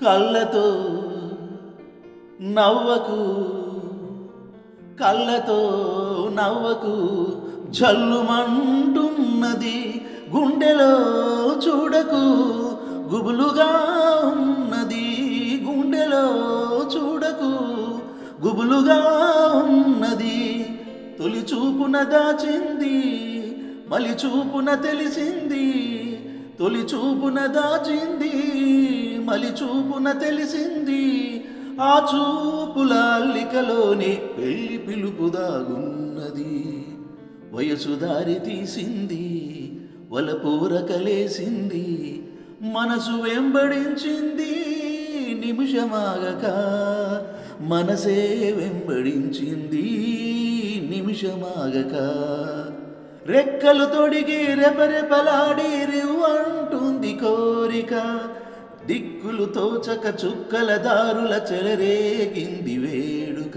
కళ్ళతో నవ్వకు కళ్ళతో నవ్వకు జల్లుమంటున్నది గుండెలో చూడకు గుబులుగా ఉన్నది గుండెలో చూడకు గుబులుగా ఉన్నది తొలి చూపున దాచింది మలి చూపున తెలిసింది తొలి చూపున దాచింది. మలి చూపున తెలిసింది. ఆ చూపుల అల్లికలోనే పెళ్ళి పిలుపు దాగున్నది. వయసు దారి తీసింది వలపూరకలేసింది మనసు వెంబడించింది నిమిషమాగక మనసే వెంబడించింది నిమిషమాగక. రెక్కలు తొడిగి రెపరెపలాడి రివ్వంటుంది కోరిక. దిక్కులు తోచక చుక్కల దారుల చెలరేగింది వేడుక.